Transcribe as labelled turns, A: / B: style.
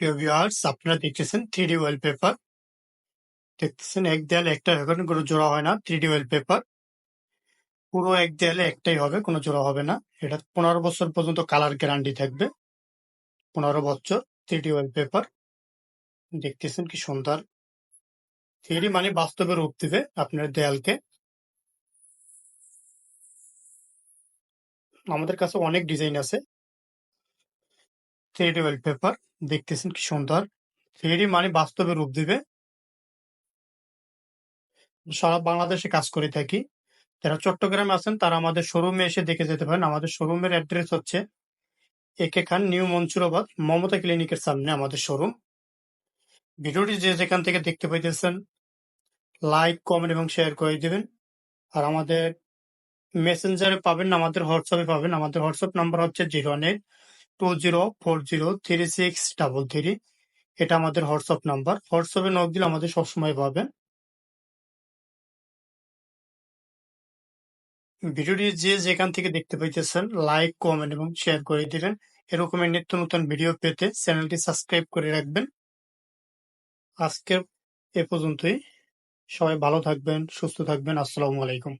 A: প্রিয় ভিউয়ার্স আপনারা দেখতেছেন থ্রি ডি পেপার দেখতেছেন এক দেয়ালে একটা এখন কোনো জোড়া হয় না থ্রি ডি পেপার পুরো এক দেয়ালে একটাই হবে কোনো জোড়া হবে না এটা পনেরো বছর পর্যন্ত কালার গ্যারান্টি থাকবে পনেরো বছর থ্রি ডি পেপার দেখতেছেন কি সুন্দর থ্রি মানে বাস্তবে রূপ দিবে আপনার দেয়ালকে আমাদের কাছে অনেক ডিজাইন আছে থ্রি ডি পেপার দেখতেছেন কি সুন্দর। থ্রি মানে বাস্তবে রূপ দিবে। সারা বাংলাদেশে কাজ করে থাকি। যারা চট্টগ্রামে আছেন, তারা আমাদের শোরুমে এসে দেখে যেতে পারেন। আমাদের শোরুমের অ্যাড্রেস হচ্ছে একে খান নিউ মনসুরাবাদ, মমতা ক্লিনিকের সামনে আমাদের শোরুম ভিডিওটি যে যেখান থেকে দেখতে পাইতেছেন লাইক কমেন্ট এবং শেয়ার করে দিবেন। আর আমাদের মেসেঞ্জারে পাবেন, আমাদের হোয়াটসঅ্যাপে পাবেন। আমাদের হোয়াটসঅ্যাপ নাম্বার হচ্ছে zero eight two zero four zero three six double three এটা আমাদের হোয়াটসঅ্যাপ নাম্বার। হোয়াটসঅ্যাপে নক দিলে আমাদের সবসময় পাবেন। ভিডিওটি যে যেখান থেকে দেখতে পাইতেছেন, লাইক, কমেন্ট এবং শেয়ার করে দিবেন। এরকমের নিত্য নতুন ভিডিও পেতে চ্যানেলটি সাবস্ক্রাইব করে রাখবেন। আজকে এ পর্যন্তই। সবাই ভালো থাকবেন, সুস্থ থাকবেন। আসসালামু আলাইকুম।